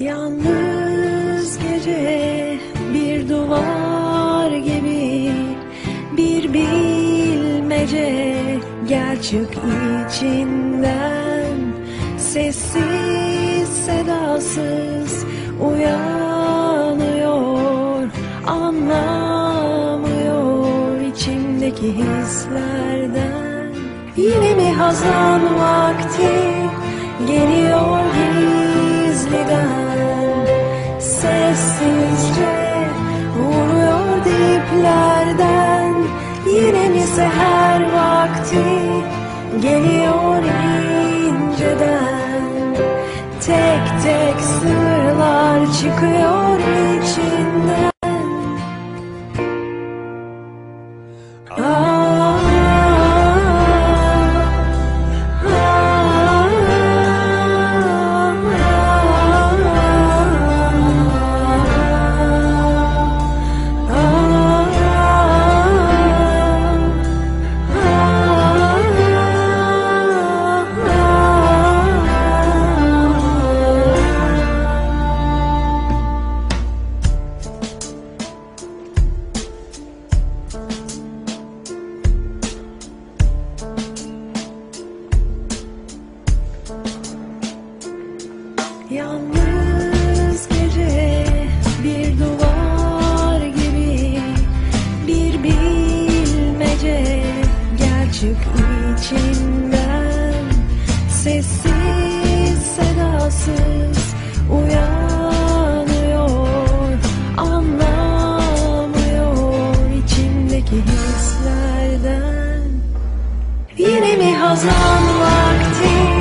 Yalnız gece bir duvar gibi bir bilmece gerçek içinden. Sessiz sedasız uyanıyor anlamıyor içimdeki hislerden. Yine mi hazan vakti? Geri seher vakti geliyor inceden. Tek tek sırlar çıkıyor Yalnız gece bir duvar gibi bir bilmece gerçek içinden sessiz sedasız uyanıyor anlamıyor içimdeki hislerden yine mi hazan vakti?